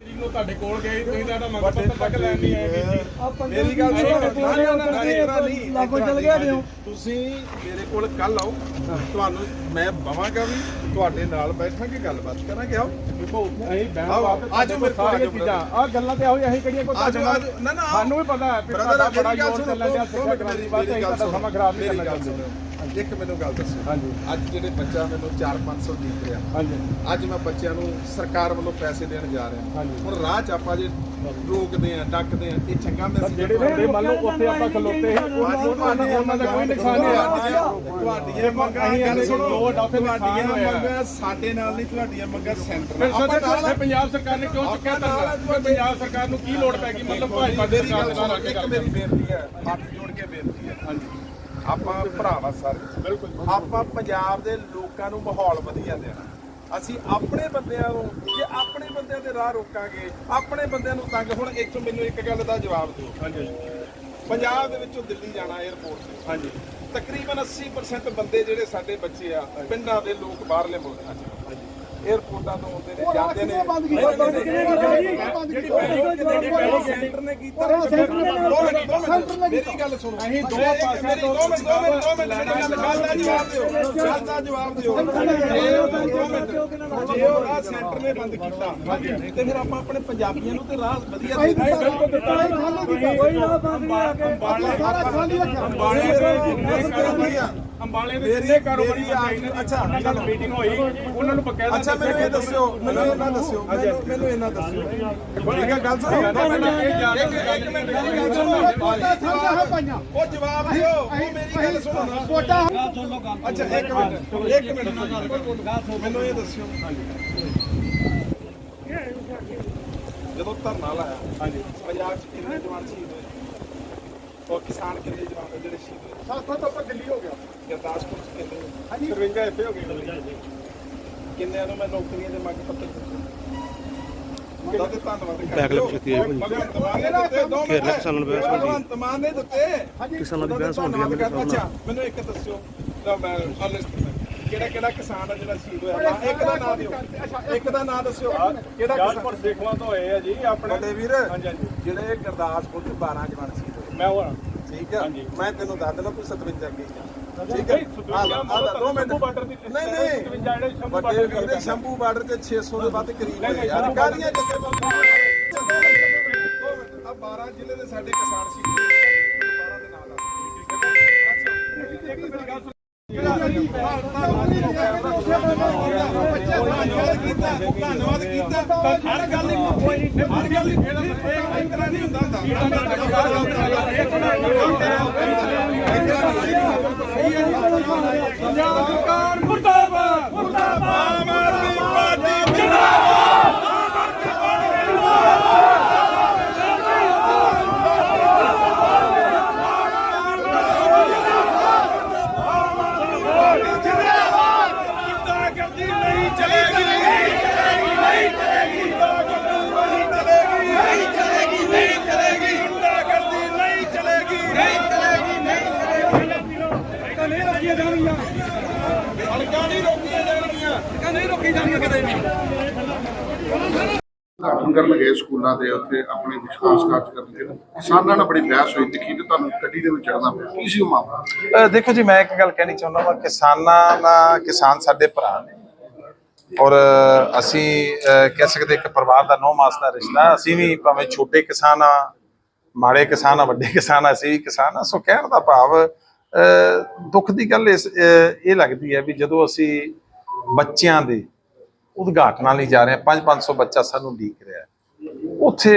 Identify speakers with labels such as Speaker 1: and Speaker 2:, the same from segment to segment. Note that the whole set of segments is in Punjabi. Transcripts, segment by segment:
Speaker 1: ਤੁਹਾਡੇ ਕੋਲ ਗਏ ਤੁਸੀਂ ਤਾਂ ਮੰਗ ਪੱਤਰ ਤੱਕ ਲੈਣ ਨਹੀਂ ਆਏ
Speaker 2: ਮੇਰੀ ਗੱਲ ਸੁਣੋ
Speaker 3: ਲਾਗੋ ਚਲ ਗਿਆ ਦਿਓ
Speaker 2: ਤੁਸੀਂ ਮੇਰੇ ਕੋਲ ਕੱਲ ਆਓ ਤੁਹਾਨੂੰ ਮੈਂ ਬਵਾਂਗਾ ਵੀ ਤੁਹਾਡੇ ਨਾਲ ਬੈਠਾਂਗੇ ਗੱਲਬਾਤ ਕਰਾਂਗੇ ਆਓ।
Speaker 1: ਦੇਖੋ ਅਸੀਂ ਬਹਿਣ
Speaker 2: ਆਜੋ ਮੇਰੇ ਕੋਲ,
Speaker 1: ਚੀਜ਼ਾਂ। ਆ ਗੱਲਾਂ ਤੇ ਆਹੋ ਅਸੀਂ ਕਿਹੜੀਆਂ ਕੋਈ
Speaker 2: ਆਜੋ ਨਾ ਨਾ।
Speaker 1: ਸਾਨੂੰ ਵੀ ਪਤਾ ਹੈ ਬੜਾ ਜ਼ੋਰ ਚੱਲਣ ਡਿਆ
Speaker 2: ਦੋ
Speaker 1: ਸਿੱਖਿਆ ਕਰਾਉਣ ਦੀ।
Speaker 2: ਮੇਰੀ
Speaker 1: ਬਾਤ
Speaker 2: ਗੱਲ
Speaker 1: ਤੁਹਾਡਾ ਸਮਾਂ ਖਰਾਬ ਨਹੀਂ ਕਰਨਾ ਚਾਹੁੰਦੇ।
Speaker 2: ਇੱਕ ਮੈਨੂੰ ਗੱਲ ਦੱਸੋ।
Speaker 1: ਹਾਂਜੀ।
Speaker 2: ਅੱਜ ਜਿਹੜੇ ਬੱਚਾ ਮੈਨੂੰ 4-500 ਦੇ ਰਿਹਾ।
Speaker 1: ਹਾਂਜੀ।
Speaker 2: ਅੱਜ ਮੈਂ ਬੱਚਿਆਂ ਨੂੰ ਸਰਕਾਰ ਵੱਲੋਂ ਪੈਸੇ ਦੇਣ ਜਾ ਰਿਹਾ।
Speaker 1: ਹਾਂਜੀ।
Speaker 2: ਹੁਣ ਰਾਹ ਚ ਆਪਾਂ ਜੇ ਰੋਕਦੇ ਆ ਡੱਕਦੇ ਆ ਇਹ ਚੰਗਾ ਮੈਸੇਜ
Speaker 1: ਜਿਹੜੇ ਬੰਦੇ ਮੰਨ ਲਓ ਉੱਥੇ ਆਪਾਂ ਖਲੋਤੇ ਸੀ ਉਹਨਾਂ ਉਹਨਾਂ ਦਾ ਕੋਈ ਨੁਕਸਾਨ ਨਹੀਂ
Speaker 2: ਤੁਹਾਡੀਆਂ ਮੰਗਾਂ ਗੱਲ ਸੁਣੋ। ਤੁਹਾਡੀਆਂ। ਮੰਗਾਂ ਸਾਡੇ ਨਾਲ ਨਹੀਂ ਤੁਹਾਡੀਆਂ ਮੰਗਾਂ ਸੈਂਟਰ ਨਾਲ। ਆਪਾਂ ਨਾਲ
Speaker 1: ਪੰਜਾਬ ਸਰਕਾਰ ਨੇ ਕਿਉਂ ਚੁੱਕਿਆ ਫਿਰ ਪੰਜਾਬ ਸਰਕਾਰ ਨੂੰ ਕੀ ਲੋੜ ਪੈ ਗਈ? ਮਤਲਬ ਭਾਜਪਾ ਦੀ ਸਰਕਾਰ
Speaker 2: ਗੱਲ
Speaker 1: ਦੇ ਨਾਲ ਆ
Speaker 2: ਸੁਣੋ
Speaker 1: ਕੇ
Speaker 2: ਮੇਰੀ ਬੇਨਤੀ ਹੈ ਹੱਥ ਜੋੜ ਕੇ ਬੇਨਤੀ ਹੈ।
Speaker 1: ਹਾਂਜੀ।
Speaker 2: ਆਪਾਂ ਭਰਾਵਾ ਸਾਰੇ।
Speaker 1: ਬਿਲਕੁਲ।
Speaker 2: ਆਪਾਂ ਪੰਜਾਬ ਦੇ ਲੋਕਾਂ ਨੂੰ ਮਾਹੌਲ ਵਧੀਆ ਦੇਣਾ ਅਸੀਂ ਆਪਣੇ ਬੰਦਿਆਂ ਨੂੰ ਜੇ ਆਪਣੇ ਬੰਦਿਆਂ ਦੇ ਰਾਹ ਰੋਕਾਂਗੇ ਆਪਣੇ ਬੰਦਿਆਂ ਨੂੰ ਤੰਗ ਹੁਣ ਇੱਥੋਂ ਮੈਨੂੰ ਇੱਕ ਗੱਲ ਦਾ ਜਵਾਬ ਦਿਓ।
Speaker 1: ਹਾਂਜੀ
Speaker 2: ਪੰਜਾਬ ਦੇ ਵਿੱਚੋਂ ਦਿੱਲੀ ਜਾਣਾ 에어ਪੋਰਟ ਤੇ।
Speaker 1: ਹਾਂਜੀ।
Speaker 2: ਤਕਰੀਬਨ 80% ਬੰਦੇ ਜਿਹੜੇ ਸਾਡੇ ਬੱਚੇ ਆ ਪਿੰਡਾਂ ਦੇ ਲੋਕ ਬਾਹਰਲੇ ਮੁਲਕਾਂ 'ਚ 에어ਪੋਰਟਾਂ ਤੋਂ ਆਉਂਦੇ ਨੇ ਜਾਂਦੇ ਨੇ ਜਿਹੜੀ ਪਹਿਲੀ ਜਿਹੜੀ ਪਹਿਲੀ ਸੈਂਟਰ ਨੇ ਕੀਤਾ
Speaker 3: ਪਰ ਸੈਂਟਰ ਨੇ
Speaker 2: ਦੋ ਮਿੰਟ, ਦੋ ਮਿੰਟ,
Speaker 3: ਸੈਂਟਰ ਨੇ
Speaker 2: ਮੇਰੀ ਗੱਲ ਸੁਣੋ
Speaker 1: ਅਸੀਂ ਦੋ
Speaker 2: ਮੇਰੀ-
Speaker 1: ਪਾਸਿਆਂ
Speaker 2: ਮੇਰੀ
Speaker 1: ਤੋਂ
Speaker 2: ਦੋ ਮਿੰਟ ਦੋ ਮਿੰਟ ਦੋ ਮਿੰਟ ਮੇਰੀ ਗੱਲ ਗੱਲ ਦਾ ਜਵਾਬ ਦਿਓ ਗੱਲ ਦਾ ਜਵਾਬ ਦਿਓ ਜੇ ਉਹ ਦੋ ਮਿੰਟ ਜੇ ਉਹ ਰਾਹ ਸੈਂਟਰ ਨੇ ਬੰਦ ਕੀਤਾ ਤੇ ਫਿਰ ਆਪਾਂ ਆਪਣੇ ਪੰਜਾਬੀਆਂ ਨੂੰ ਤੇ ਰਾਹ ਵਧੀਆ
Speaker 3: ਭਾਈ
Speaker 2: ਦੇ
Speaker 3: ਦਿੱਤਾ ਬਿਲਕੁਲ ਦਿੱਤਾ ਹੀ ਖਾਲੀ ਕੀਤਾ ਕੋਈ ਨਾ ਬੰਦ ਨਹੀਂ ਆ ਕੇ ਆਪਾਂ ਸਾਰਾ ਖਾਲੀ ਰੱਖਿਆ
Speaker 1: ਅੰਬਾਲੇ ਦੇ ਅੰਬਾਲੇ ਕਾਰੋਬਾਰੀ ਅੱਛਾ ਮੀਟਿੰਗ ਹੋਈ ਉਹਨਾਂ ਨੂੰ ਬਕਾਇਦਾ
Speaker 2: ਅੱਛਾ ਮੈਨੂੰ ਇਹ ਦੱਸਿਓ ਮੈਨੂੰ ਇਹਨਾਂ ਦੱਸਿਓ ਮੈਨੂੰ ਮੈਨੂੰ ਇਹਨਾਂ ਦੱਸਿਓ। ਠੀਕ ਹੈ ਗੱਲ ਸੁਣੋ। ਇੱਕ ਇੱਕ ਮਿੰਟ ਮੇਰੀ ਗੱਲ ਸੁਣੋ। ਉਹ ਜਵਾਬ ਦਿਓ ਉਹ ਮੇਰੀ ਗੱਲ ਸੁਣੋ। ਅੱਛਾ ਇੱਕ ਮਿੰਟ ਇੱਕ ਮਿੰਟ। ਮੈਨੂੰ ਇਹ ਦੱਸਿਓ। ਜਦੋਂ ਧਰਨਾ ਲਾਇਆ
Speaker 1: ਹਾਂਜੀ
Speaker 2: ਪੰਜਾਬ 'ਚ ਕਿੰਨੇ ਜਵਾਨ ਸ਼ਹੀਦ ਹੋਏ? ਔਰ ਕਿਸਾਨ ਕਿੰਨੇ ਜਵਾਨ ਜਿਹੜੇ ਸ਼ਹੀਦ ਹੋਏ?
Speaker 3: ਸਾਥੋਂ ਤੋਂ ਉੱਪਰ ਦਿੱਲੀ ਹੋ ਗਿਆ
Speaker 2: ਗੁਰਦਾਸਪੁਰ 'ਚ ਕਿੰਨੇ?
Speaker 3: ਹਾਂਜੀ।
Speaker 1: ਸਰਵਿੰਗਾ ਇੱਥੇ ਹੋ ਗਈ
Speaker 2: ਕਿੰਨਿਆਂ ਨੂੰ ਮੈਂ ਨੌਕਰੀਆਂ ਦੇ ਮੰਗ ਪੱਤਰ ਦਿੱਤੇ। ਉਹਦਾ ਤੇ ਧੰਨਵਾਦ।
Speaker 4: ਬੈਕਲੈਪ ਕੀਤੀ ਹੈ ਭਾਜੀ।
Speaker 2: ਭਗਵੰਤ ਮਾਨ ਨੇ ਦਿੱਤੇ? ਦੋ ਮਿੰਟ।
Speaker 4: ਕੇਰਲਾ ਕਿਸਾਨਾਂ ਨੂੰ ਬਹਿਸ ਹੋ ਗਈ।
Speaker 2: ਭਗਵੰਤ ਮਾਨ ਨੇ ਦਿੱਤੇ।
Speaker 4: ਕਿਸਾਨਾਂ ਦੀ
Speaker 2: ਉਹਦਾ
Speaker 4: ਬਹਿਸ ਹੋਣ ਦੀ ਹੈ
Speaker 2: ਧੰਨਵਾਦ।
Speaker 4: ਮੇਰੇ ਹਿਸਾਬ
Speaker 2: ਅੱਛਾ
Speaker 4: ਨਾਲ
Speaker 2: ਮੈਨੂੰ ਇੱਕ ਦੱਸਿਓ ਤਾਂ ਮੈਂ ਲਿਸਟ ਕਿਹੜਾ ਕਿਹੜਾ ਕਿਸਾਨ ਆ ਜਿਹੜਾ ਸ਼ਹੀਦ ਹੋਇਆ? ਨਾਂ- ਇੱਕ ਦਾ ਨਾਮ ਦਿਓ। ਇੱਕ ਦਾ ਨਾਮ ਦੱਸਿਓ। ਕਿਹੜਾ
Speaker 1: ਜਾਜਪੁਰ
Speaker 2: ਕਿਸਾਨ
Speaker 1: ਦੇਖਵਾ ਤੋਂ ਹੋਏ ਆ ਜੀ ਆਪਣੇ।
Speaker 2: ਵੱਡੇ ਵੀਰ ਜਿਹੜੇ ਗੁਰਦਾਸਪੁਰ ਚ 12 ਜਵਾਨ ਸ਼ਹੀਦ ਹੋਏ।
Speaker 1: ਮੈਂ ਉਹ
Speaker 2: ਠੀਕ ਹੈ
Speaker 1: ਹਾਂਜੀ।
Speaker 2: ਮੈਂ ਤੈਨੂੰ ਦੱਸ ਦੇਣਾ ਕੋਈ 57 ਅੱਗੇ ਠੀਕ ਹੈ
Speaker 1: ਸਤਵੰਜਾ
Speaker 2: ਆ ਲੈ, ਆ ਲੈ, ਦੋ ਮਿੰਟ
Speaker 1: ਦੀ
Speaker 2: ਨਹੀਂ ਨਹੀਂ ਵੱਡੇ
Speaker 1: ਦੀ
Speaker 2: ਵੀਰ
Speaker 1: ਗੱਲ
Speaker 2: ਸ਼ੰਭੂ ਬਾਰਡਰ ਤੇ 600 ਦੇ ਵੱਧ ਕਰੀਬ ਹੋਏ ਯਾਰ ਕਾਹਦੀਆਂ ਜੱਥੇ ਆ 12 ਜ਼ਿਲ੍ਹੇ ਦੇ ਸਾਡੇ ਕਿਸਾਨ ਸੀ 12 ਦੇ ਨਾਲ ਧੰਨਵਾਦ ਕੀਤਾ ਹਰ ਗੱਲ ਇੱਕ ਹਰ ਗੱਲ ਇੱਕ ਤਰ੍ਹਾਂ ਨਹੀਂ ਹੁੰਦਾ
Speaker 1: ਪੰਜਾਬ ਸਰਕਾਰ ਮੁਰਦਾਬਾਦ ਮੁਰਦਾਬਾਦ
Speaker 2: ਆਮ ਆਦਮੀ ਪਾਰਟੀ ਗੁੰਡਾਗਰਦੀ ਨਹੀਂ ਚਲੇਗੀ ਨਹੀਂ ਚਲੇਗੀ ਨਹੀਂ ਚਲੇਗੀ ਗੁੰਡਾਗਰਦੀ ਨਹੀਂ ਚਲੇਗੀ ਨਹੀਂ ਚਲੇਗੀ ਨਹੀਂ ਚਲੇਗੀ ਗੁੰਡਾਗਰਦੀ ਨਹੀਂ ਚਲੇਗੀ ਨਹੀਂ ਚਲੇਗੀ ਨਹੀਂ
Speaker 3: ਤਾਂ ਨਹੀਂ ਰੱਖੀਆਂ ਜਾਣਗੀਆਂ
Speaker 2: ਸੜਕਾਂ ਨਹੀਂ ਰੋਕੀਆਂ ਜਾਣਗੀਆਂ
Speaker 3: ਤਾਂ ਨਹੀਂ ਵੀ
Speaker 5: ਉਦਘਾਟਨ ਕਰਨ ਗਏ ਸਕੂਲਾਂ ਦੇ ਉੱਥੇ ਆਪਣੇ ਵਿਸ਼ਵਾਸਘਾਤ ਕਰਨਗੇ ਕਿਸਾਨਾਂ ਨਾਲ ਬੜੀ ਬਹਿਸ ਹੋਈ ਤਿੱਖੀ ਤੇ ਤੁਹਾਨੂੰ ਗੱਡੀ ਦੇ ਵਿੱਚ ਚੜਨਾ ਪਿਆ। ਕੀ ਸੀ ਉਹ ਮਾਮਲਾ?
Speaker 6: ਦੇਖੋ ਜੀ ਮੈਂ ਇੱਕ ਗੱਲ ਕਹਿਣੀ ਚਾਹੁੰਦਾ ਹਾਂ ਕਿਸਾਨਾਂ ਦਾ ਕਿਸਾਨ ਸਾਡੇ ਭਰਾ ਨੇ। ਔਰ ਅਸੀਂ ਕਹਿ ਸਕਦੇ ਇੱਕ ਪਰਿਵਾਰ ਦਾ ਨੌ ਮਾਸ ਦਾ ਰਿਸ਼ਤਾ ਅਸੀਂ ਵੀ ਭਾਵੇਂ ਛੋਟੇ ਕਿਸਾਨ ਆ ਮਾੜੇ ਕਿਸਾਨ ਆ ਵੱਡੇ ਕਿਸਾਨ ਆ ਅਸੀਂ ਵੀ ਕਿਸਾਨ ਆ ਸੋ ਕਹਿਣ ਦਾ ਭਾਵ ਦੁੱਖ ਦੀ ਗੱਲ ਇਸ ਇਹ ਲੱਗਦੀ ਹੈ ਵੀ ਜਦੋਂ ਅਸੀਂ ਬੱਚਿਆਂ ਦੇ ਉਦਘਾਟਨਾਂ ਲਈ ਜਾ ਰਹੇ ਹਾਂ। 5-500 ਬੱਚਾ ਸਾਨੂੰ ਡੀਕ ਰਿਹਾ ਉੱਥੇ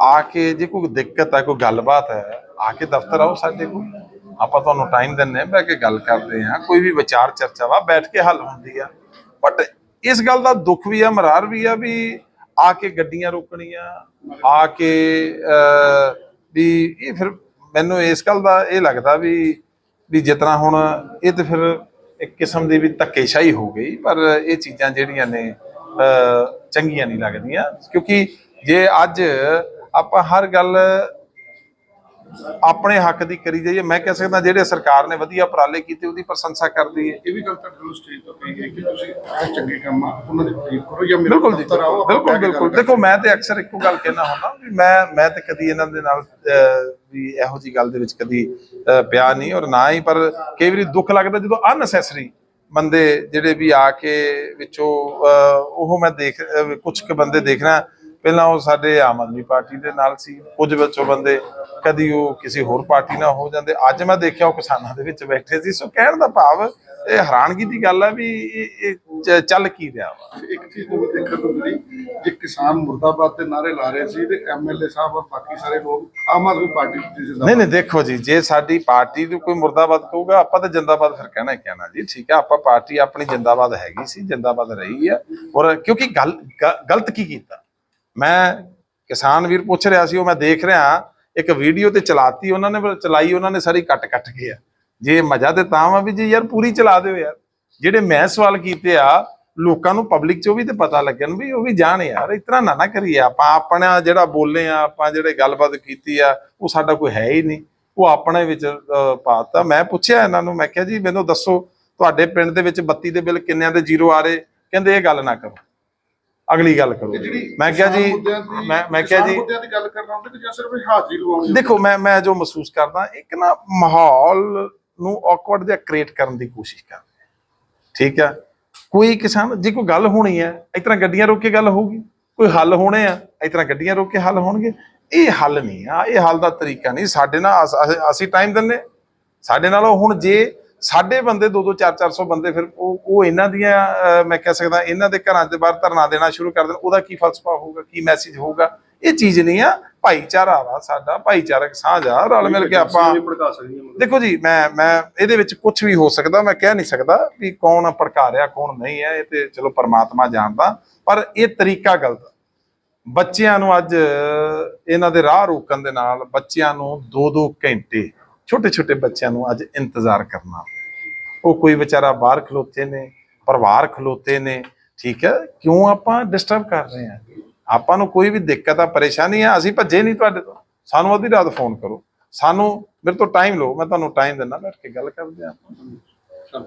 Speaker 6: ਆ ਕੇ ਜੇ ਕੋਈ ਦਿੱਕਤ ਹੈ, ਕੋਈ ਗੱਲਬਾਤ ਹੈ, ਆ ਕੇ ਦਫ਼ਤਰ ਆਓ ਸਾਡੇ ਕੋਲ। ਆਪਾਂ ਤੁਹਾਨੂੰ ਟਾਈਮ ਦਿੰਨੇ ਬਹਿ ਕੇ ਗੱਲ ਕਰਦੇ ਹਾਂ। ਕੋਈ ਵੀ ਵਿਚਾਰ ਚਰਚਾ ਵਾ, ਬੈਠ ਕੇ ਹੱਲ ਹੁੰਦੀ ਆ। ਬਟ ਇਸ ਗੱਲ ਦਾ ਦੁੱਖ ਵੀ ਆ, ਮਰਾਰ ਵੀ ਆ ਵੀ ਆ ਕੇ ਗੱਡੀਆਂ ਰੋਕਣੀਆਂ, ਆ ਕੇ ਵੀ ਇਹ ਫਿਰ ਮੈਨੂੰ ਇਸ ਗੱਲ ਦਾ ਇਹ ਲੱਗਦਾ ਵੀ ਵੀ ਜਿਸ ਤਰ੍ਹਾਂ ਹੁਣ ਇਹ ਤੇ ਫਿਰ ਇੱਕ ਕਿਸਮ ਦੀ ਵੀ ਧੱਕੇਸ਼ਾਹੀ ਹੋ ਗਈ, ਪਰ ਇਹ ਚੀਜ਼ਾਂ ਜਿਹੜੀਆਂ ਨੇ ਚੰਗੀਆਂ ਨਹੀਂ ਲੱਗਦੀਆਂ। ਕਿਉਂਕਿ ਜੇ ਅੱਜ ਆਪਾਂ ਹਰ ਗੱਲ
Speaker 2: ਆਪਣੇ ਹੱਕ ਦੀ ਕਰੀ ਜਾਈਏ ਮੈਂ ਕਹਿ ਸਕਦਾ ਜਿਹੜੇ ਸਰਕਾਰ ਨੇ ਵਧੀਆ ਉਪਰਾਲੇ ਕੀਤੇ ਉਹਦੀ ਪ੍ਰਸ਼ੰਸਾ ਕਰਦੀ ਹੈ
Speaker 5: ਇਹ ਵੀ ਗੱਲ ਸਟੇਜ ਤੋਂ ਕਹੀ ਹੈ ਕਿ ਤੁਸੀਂ ਇਹ ਚੰਗੇ ਕੰਮ ਆ ਉਹਨਾਂ ਦੀ ਤਾਰੀਫ ਕਰੋ ਜਾਂ ਮੇਰੇ
Speaker 2: ਬਿਲਕੁਲ ਬਿਲਕੁਲ ਬਿਲਕੁਲ। ਦੇਖੋ ਮੈਂ ਤੇ ਅਕਸਰ ਇੱਕੋ ਗੱਲ ਕਹਿਣਾ ਹੁੰਦਾ ਵੀ ਮੈਂ ਮੈਂ ਤੇ ਕਦੀ ਇਹਨਾਂ ਦੇ ਨਾਲ ਵੀ ਇਹੋ ਜੀ ਗੱਲ ਦੇ ਵਿੱਚ ਕਦੀ ਪਿਆ ਨਹੀਂ ਔਰ ਨਾ ਹੀ ਪਰ ਕਈ ਵਾਰੀ ਦੁੱਖ ਲੱਗਦਾ ਜਦੋਂ ਅਨਨੈਸੈਸਰੀ ਬੰਦੇ ਜਿਹੜੇ ਵੀ ਆ ਕੇ ਵਿੱਚੋਂ ਅਹ, ਉਹ ਮੈਂ ਦੇਖ ਕੁਝ ਕੁ ਬੰਦੇ ਦੇਖਣਾ ਪਹਿਲਾਂ ਉਹ ਸਾਡੇ ਆਮ ਆਦਮੀ ਪਾਰਟੀ ਦੇ ਨਾਲ ਸੀ। ਕੁਝ ਵਿੱਚੋਂ ਬੰਦੇ ਕਦੀ ਉਹ ਕਿਸੇ ਹੋਰ ਪਾਰਟੀ ਨਾਲ ਹੋ ਜਾਂਦੇ। ਅੱਜ ਮੈਂ ਦੇਖਿਆ ਉਹ ਕਿਸਾਨਾਂ ਦੇ ਵਿੱਚ ਬੈਠੇ ਸੀ। ਸੋ ਕਹਿਣ ਦਾ ਭਾਵ ਇਹ ਹੈਰਾਨਗੀ ਦੀ ਗੱਲ ਹੈ ਵੀ ਇਹ ਚੱਲ ਕੀ ਰਿਹਾ ਵਾ।
Speaker 5: ਇੱਕ ਚੀਜ਼ ਨੂੰ ਦੇਖਣ ਨੂੰ ਮਿਲੀ ਜੇ ਕਿਸਾਨ ਮੁਰਦਾਬਾਦ ਦੇ ਨਾਰੇ ਲਾ ਰਹੇ ਸੀ ਤੇ ਐਮਐਲਏ ਸਾਹਿਬ ਔਰ ਬਾਕੀ ਸਾਰੇ ਲੋਕ ਆਮ ਆਦਮੀ ਪਾਰਟੀ ਦੇ
Speaker 2: ਨਹੀਂ ਨਹੀਂ ਦੇਖੋ ਜੀ ਜੇ ਸਾਡੀ ਪਾਰਟੀ ਨੂੰ ਕੋਈ ਮੁਰਦਾਬਾਦ ਕਹੂਗਾ ਆਪਾਂ ਤਾਂ ਜਿੰਦਾਬਾਦ ਫਿਰ ਕਹਿਣਾ ਹੀ ਕਹਿਣਾ ਜੀ। ਠੀਕ ਹੈ ਆਪਾਂ ਪਾਰਟੀ ਆਪਣੀ ਜਿੰਦਾਬਾਦ ਹੈਗੀ ਸੀ ਜਿੰਦਾਬਾਦ ਰਹੀ ਹੈ। ਔਰ ਕਿਉਂਕਿ ਗਲਤ ਕੀ ਕੀਤਾ? ਮੈਂ ਕਿਸਾਨ ਵੀਰ ਪੁੱਛ ਰਿਹਾ ਸੀ ਉਹ ਮੈਂ ਦੇਖ ਰਿਹਾ ਇੱਕ ਵੀਡੀਓ ਤੇ ਚਲਾਤੀ ਉਹਨਾਂ ਨੇ ਚਲਾਈ ਉਹਨਾਂ ਨੇ ਸਾਰੀ ਕੱਟ ਕੱਟ ਕੇ ਆ। ਜੇ ਮਜ਼ਾ ਤੇ ਤਾਂ ਵਾ ਵੀ ਜੀ ਯਾਰ ਪੂਰੀ ਚਲਾ ਦਿਓ ਯਾਰ। ਜਿਹੜੇ ਮੈਂ ਸਵਾਲ ਕੀਤੇ ਆ ਲੋਕਾਂ ਨੂੰ ਪਬਲਿਕ ਚੋਂ ਵੀ ਤੇ ਪਤਾ ਲੱਗਣ ਵੀ ਉਹ ਵੀ ਜਾਣ ਯਾਰ ਇਤਨਾ ਨਾ ਨਾ ਕਰੀਏ ਆਪਾਂ ਆਪਣਾ ਜਿਹੜਾ ਬੋਲੇ ਆ ਆਪਾਂ ਜਿਹੜੇ ਗੱਲਬਾਤ ਕੀਤੀ ਆ ਉਹ ਸਾਡਾ ਕੋਈ ਹੈ ਹੀ ਨਹੀਂ। ਉਹ ਆਪਣੇ ਵਿੱਚ ਅਹ, ਪਾਤਾ। ਮੈਂ ਪੁੱਛਿਆ ਇਹਨਾਂ ਨੂੰ ਮੈਂ ਕਿਹਾ ਜੀ ਮੈਨੂੰ ਦੱਸੋ ਤੁਹਾਡੇ ਪਿੰਡ ਦੇ ਵਿੱਚ ਬੱਤੀ ਦੇ ਬਿੱਲ ਕਿੰਨਿਆਂ ਦੇ ਜ਼ੀਰੋ ਆ ਰਹੇ? ਕਹਿੰਦੇ ਇਹ ਗੱਲ ਨਾ ਕਰੋ। ਅਗਲੀ ਗੱਲ ਕਰੋ। ਮੈਂ ਕਿਹਾ ਜੀ ਮੈਂ ਮੈਂ ਕਿਹਾ ਜੀ
Speaker 5: ਮੁੱਦਿਆਂ ਦੀ ਗੱਲ ਕਰਨਾ ਹੁੰਦੀ ਕਿ ਜਾਂ ਸਿਰਫ ਹਾਜ਼ਰੀ ਲਵਾਉਣੀ
Speaker 2: ਦੇਖੋ ਮੈਂ ਮੈਂ ਜੋ ਮਹਿਸੂਸ ਕਰਦਾ ਇੱਕ ਨਾ ਮਾਹੌਲ ਨੂੰ ਔਕਵਰਡ ਜਿਹਾ ਕ੍ਰੀਏਟ ਕਰਨ ਦੀ ਕੋਸ਼ਿਸ਼ ਕਰ ਰਹੇ। ਆ। ਠੀਕ ਹੈ ਕੋਈ ਕਿਸਾਨ ਜੇ ਕੋਈ ਗੱਲ ਹੋਣੀ ਹੈ ਇਸ ਤਰ੍ਹਾਂ ਗੱਡੀਆਂ ਰੋਕ ਕੇ ਗੱਲ ਹੋਊਗੀ। ਕੋਈ ਹੱਲ ਹੋਣੇ ਆ ਇਸ ਤਰ੍ਹਾਂ ਗੱਡੀਆਂ ਰੋਕ ਕੇ ਹੱਲ ਹੋਣਗੇ। ਇਹ ਹੱਲ ਨਹੀਂ ਆ ਇਹ ਹੱਲ ਦਾ ਤਰੀਕਾ ਨਹੀਂ। ਸਾਡੇ ਨਾਲ ਅਸੀਂ ਟਾਈਮ ਦਿੰਨੇ ਸਾਡੇ ਨਾਲ ਹੁਣ ਜੇ ਸਾਡੇ ਬੰਦੇ 2-2 4-400 ਬੰਦੇ ਫਿਰ ਉਹ ਉਹ ਇਹਨਾਂ ਦੀਆਂ ਮੈਂ ਕਹਿ ਸਕਦਾ ਇਹਨਾਂ ਦੇ ਘਰਾਂ ਦੇ ਬਾਹਰ ਧਰਨਾ ਦੇਣਾ ਸ਼ੁਰੂ ਕਰ ਦੇਣ ਉਹਦਾ ਕੀ ਫਲਸਫਾ ਹੋਊਗਾ ਕੀ ਮੈਸੇਜ ਹੋਊਗਾ? ਇਹ ਚੀਜ਼ ਨਹੀਂ ਆ। ਭਾਈਚਾਰਾ ਵਾ ਸਾਡਾ ਭਾਈਚਾਰਕ ਸਾਂਝ ਆ ਰਲ ਮਿਲ ਕੇ ਆਪਾਂ ਦੇਖੋ ਜੀ ਮੈਂ ਮੈਂ ਇਹਦੇ ਵਿੱਚ ਕੁਝ ਵੀ ਹੋ ਸਕਦਾ ਮੈਂ ਕਹਿ ਨਹੀਂ ਸਕਦਾ ਵੀ ਕੌਣ ਭੜਕਾ ਰਿਹਾ ਕੌਣ ਨਹੀਂ ਹੈ ਇਹ ਤੇ ਚਲੋ ਪਰਮਾਤਮਾ ਜਾਣਦਾ ਪਰ ਇਹ ਤਰੀਕਾ ਗਲਤ ਆ। ਬੱਚਿਆਂ ਨੂੰ ਅੱਜ ਇਹਨਾਂ ਦੇ ਰਾਹ ਰੋਕਣ ਦੇ ਨਾਲ ਬੱਚਿਆਂ ਨੂੰ 2-2 ਘੰਟੇ ਛੋਟੇ ਛੋਟੇ ਬੱਚਿਆਂ ਨੂੰ ਅੱਜ ਇੰਤਜ਼ਾਰ ਕਰਨਾ ਉਹ ਕੋਈ ਵਿਚਾਰਾ ਬਾਹਰ ਖਲੋਤੇ ਨੇ, ਪਰਿਵਾਰ ਖਲੋਤੇ ਨੇ, ਠੀਕ ਹੈ, ਕਿਉਂ ਆਪਾਂ ਡਿਸਟਰਬ ਕਰ ਰਹੇ ਹਾਂ? ਆਪਾਂ ਨੂੰ ਕੋਈ ਵੀ ਦਿੱਕਤ ਆ, ਪਰੇਸ਼ਾਨੀ ਆ, ਅਸੀਂ ਭੱਜੇ ਨਹੀਂ ਤੁਹਾਡੇ ਤੋਂ। ਸਾਨੂੰ ਅੱਧੀ ਰਾਤ ਫੋਨ ਕਰੋ। ਸਾਨੂੰ ਮੇਰੇ ਤੋਂ ਟਾਈਮ ਲਓ, ਮੈਂ ਤੁਹਾਨੂੰ ਟਾਈਮ ਦਿੰਦਾ, ਬੈਠ ਕੇ ਗੱਲ ਕਰਦੇ ਹਾਂ ਆਪਾਂ।